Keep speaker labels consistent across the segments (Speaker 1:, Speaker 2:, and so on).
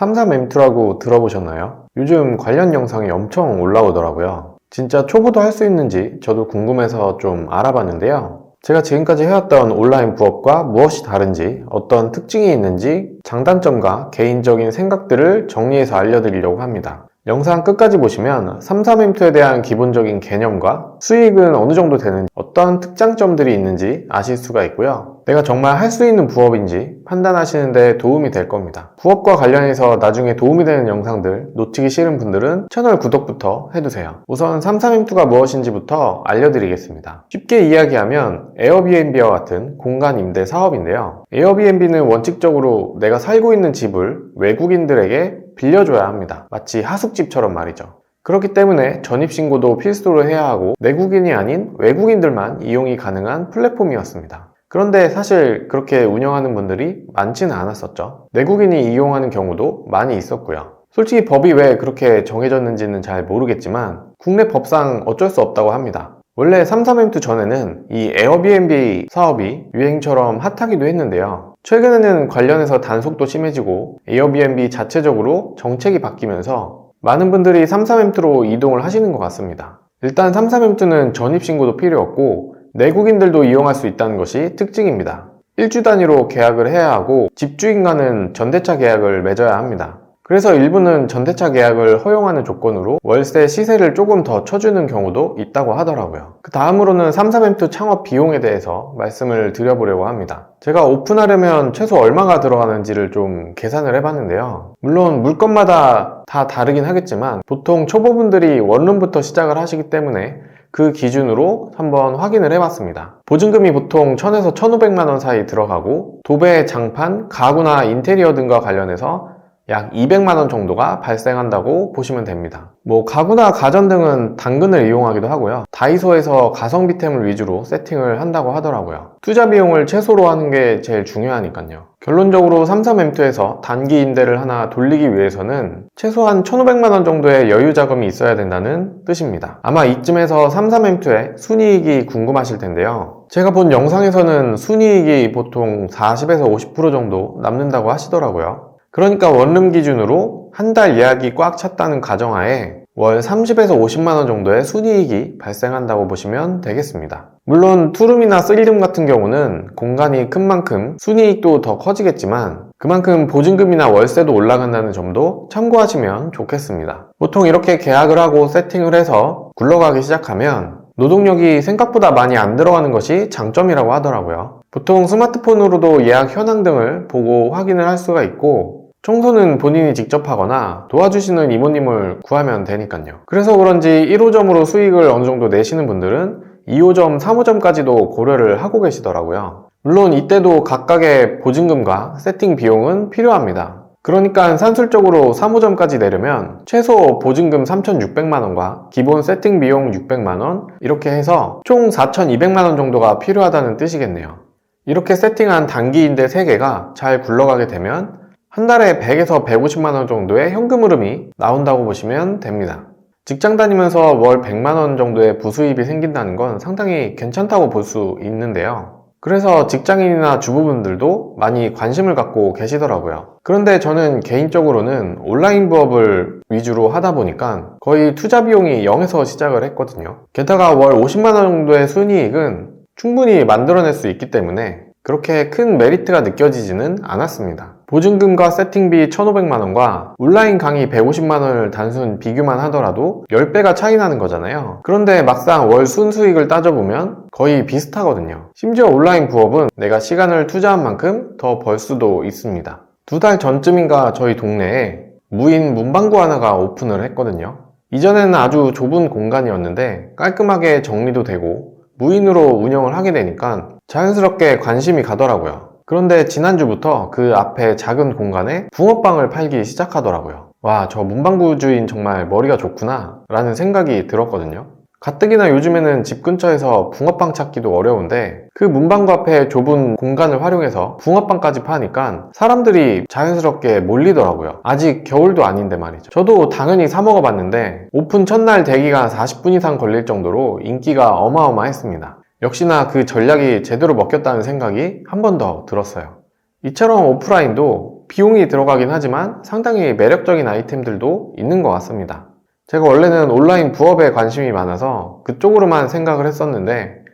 Speaker 1: 33M2라고 들어보셨나요? 요즘 관련 영상이 엄청 올라오더라고요. 진짜 초보도 할 수 있는지 저도 궁금해서 좀 알아봤는데요. 제가 지금까지 해왔던 온라인 부업과 무엇이 다른지, 어떤 특징이 있는지, 장단점과 개인적인 생각들을 정리해서 알려드리려고 합니다. 영상 끝까지 보시면 33M2에 대한 기본적인 개념과 수익은 어느 정도 되는지, 어떤 특장점들이 있는지 아실 수가 있고요. 내가 정말 할 수 있는 부업인지 판단하시는데 도움이 될 겁니다. 부업과 관련해서 나중에 도움이 되는 영상들 놓치기 싫은 분들은 채널 구독부터 해두세요. 우선 33M2가 무엇인지부터 알려드리겠습니다. 쉽게 이야기하면 에어비앤비와 같은 공간 임대 사업인데요. 에어비앤비는 원칙적으로 내가 살고 있는 집을 외국인들에게 빌려줘야 합니다. 마치 하숙집처럼 말이죠. 그렇기 때문에 전입신고도 필수로 해야 하고 내국인이 아닌 외국인들만 이용이 가능한 플랫폼이었습니다. 그런데 사실 그렇게 운영하는 분들이 많지는 않았었죠. 내국인이 이용하는 경우도 많이 있었고요. 솔직히 법이 왜 그렇게 정해졌는지는 잘 모르겠지만 국내 법상 어쩔 수 없다고 합니다. 원래 33M2 전에는 이 에어비앤비 사업이 유행처럼 핫하기도 했는데요. 최근에는 관련해서 단속도 심해지고 에어비앤비 자체적으로 정책이 바뀌면서 많은 분들이 33M2로 이동을 하시는 것 같습니다. 일단 33M2는 전입신고도 필요 없고 내국인들도 이용할 수 있다는 것이 특징입니다. 일주 단위로 계약을 해야 하고 집주인과는 전대차 계약을 맺어야 합니다. 그래서 일부는 전대차 계약을 허용하는 조건으로 월세 시세를 조금 더 쳐주는 경우도 있다고 하더라고요. 그 다음으로는 33M2 창업 비용에 대해서 말씀을 드려보려고 합니다. 제가 오픈하려면 최소 얼마가 들어가는지를 좀 계산을 해봤는데요. 물론 물건마다 다 다르긴 하겠지만 보통 초보분들이 원룸부터 시작을 하시기 때문에 그 기준으로 한번 확인을 해봤습니다. 보증금이 보통 1000에서 1500만원 사이 들어가고 도배, 장판, 가구나 인테리어 등과 관련해서 약 200만 원 정도가 발생한다고 보시면 됩니다. 뭐 가구나 가전 등은 당근을 이용하기도 하고요. 다이소에서 가성비템을 위주로 세팅을 한다고 하더라고요. 투자 비용을 최소로 하는 게 제일 중요하니까요. 결론적으로 33M2에서 단기 임대를 하나 돌리기 위해서는 최소한 1,500만 원 정도의 여유 자금이 있어야 된다는 뜻입니다. 아마 이쯤에서 33M2의 순이익이 궁금하실 텐데요. 제가 본 영상에서는 순이익이 보통 40에서 50% 정도 남는다고 하시더라고요. 그러니까 원룸 기준으로 한 달 예약이 꽉 찼다는 가정하에 월 30에서 50만원 정도의 순이익이 발생한다고 보시면 되겠습니다. 물론 투룸이나 쓰리룸 같은 경우는 공간이 큰 만큼 순이익도 더 커지겠지만 그만큼 보증금이나 월세도 올라간다는 점도 참고하시면 좋겠습니다. 보통 이렇게 계약을 하고 세팅을 해서 굴러가기 시작하면 노동력이 생각보다 많이 안 들어가는 것이 장점이라고 하더라고요. 보통 스마트폰으로도 예약 현황 등을 보고 확인을 할 수가 있고 청소는 본인이 직접 하거나 도와주시는 이모님을 구하면 되니까요. 그래서 그런지 1호점으로 수익을 어느 정도 내시는 분들은 2호점, 3호점까지도 고려를 하고 계시더라고요. 물론 이때도 각각의 보증금과 세팅 비용은 필요합니다. 그러니까 산술적으로 3호점까지 내려면 최소 보증금 3,600만원과 기본 세팅 비용 600만원 이렇게 해서 총 4,200만원 정도가 필요하다는 뜻이겠네요. 이렇게 세팅한 단기인대 3개가 잘 굴러가게 되면 한 달에 100에서 150만 원 정도의 현금 흐름이 나온다고 보시면 됩니다. 직장 다니면서 월 100만 원 정도의 부수입이 생긴다는 건 상당히 괜찮다고 볼 수 있는데요. 그래서 직장인이나 주부분들도 많이 관심을 갖고 계시더라고요. 그런데 저는 개인적으로는 온라인 부업을 위주로 하다 보니까 거의 투자 비용이 0에서 시작을 했거든요. 게다가 월 50만 원 정도의 순이익은 충분히 만들어낼 수 있기 때문에 그렇게 큰 메리트가 느껴지지는 않았습니다. 보증금과 세팅비 1,500만원과 온라인 강의 150만원을 단순 비교만 하더라도 10배가 차이 나는 거잖아요. 그런데 막상 월 순수익을 따져보면 거의 비슷하거든요. 심지어 온라인 부업은 내가 시간을 투자한 만큼 더 벌 수도 있습니다. 두 달 전쯤인가 저희 동네에 무인 문방구 하나가 오픈을 했거든요. 이전에는 아주 좁은 공간이었는데 깔끔하게 정리도 되고 무인으로 운영을 하게 되니까 자연스럽게 관심이 가더라고요. 그런데 지난주부터 그 앞에 작은 공간에 붕어빵을 팔기 시작하더라고요. 와, 저 문방구 주인 정말 머리가 좋구나 라는 생각이 들었거든요. 가뜩이나 요즘에는 집 근처에서 붕어빵 찾기도 어려운데 그 문방구 앞에 좁은 공간을 활용해서 붕어빵까지 파니까 사람들이 자연스럽게 몰리더라고요. 아직 겨울도 아닌데 말이죠. 저도 당연히 사 먹어봤는데 오픈 첫날 대기가 40분 이상 걸릴 정도로 인기가 어마어마했습니다. 역시나 그 전략이 제대로 먹혔다는 생각이 한 번 더 들었어요. 이처럼 오프라인도 비용이 들어가긴 하지만 상당히 매력적인 아이템들도 있는 것 같습니다. 제가 원래는 온라인 부업에 관심이 많아서 그쪽으로만 생각을 했었는데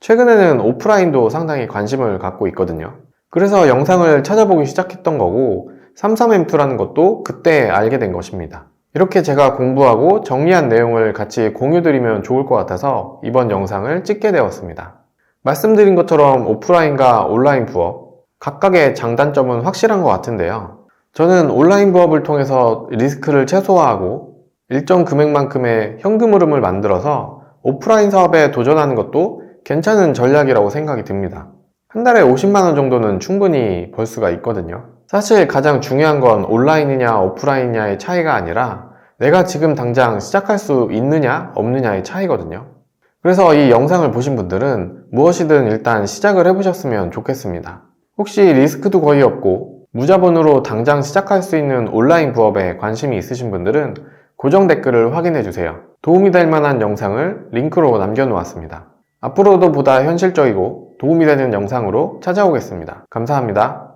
Speaker 1: 최근에는 오프라인도 상당히 관심을 갖고 있거든요. 그래서 영상을 찾아보기 시작했던 거고 33M2라는 것도 그때 알게 된 것입니다. 이렇게 제가 공부하고 정리한 내용을 같이 공유드리면 좋을 것 같아서 이번 영상을 찍게 되었습니다. 말씀드린 것처럼 오프라인과 온라인 부업, 각각의 장단점은 확실한 것 같은데요. 저는 온라인 부업을 통해서 리스크를 최소화하고 일정 금액만큼의 현금 흐름을 만들어서 오프라인 사업에 도전하는 것도 괜찮은 전략이라고 생각이 듭니다. 한 달에 50만원 정도는 충분히 벌 수가 있거든요. 사실 가장 중요한 건 온라인이냐 오프라인이냐의 차이가 아니라 내가 지금 당장 시작할 수 있느냐 없느냐의 차이거든요. 그래서 이 영상을 보신 분들은 무엇이든 일단 시작을 해보셨으면 좋겠습니다. 혹시 리스크도 거의 없고 무자본으로 당장 시작할 수 있는 온라인 부업에 관심이 있으신 분들은 고정 댓글을 확인해 주세요. 도움이 될 만한 영상을 링크로 남겨놓았습니다. 앞으로도 보다 현실적이고 도움이 되는 영상으로 찾아오겠습니다. 감사합니다.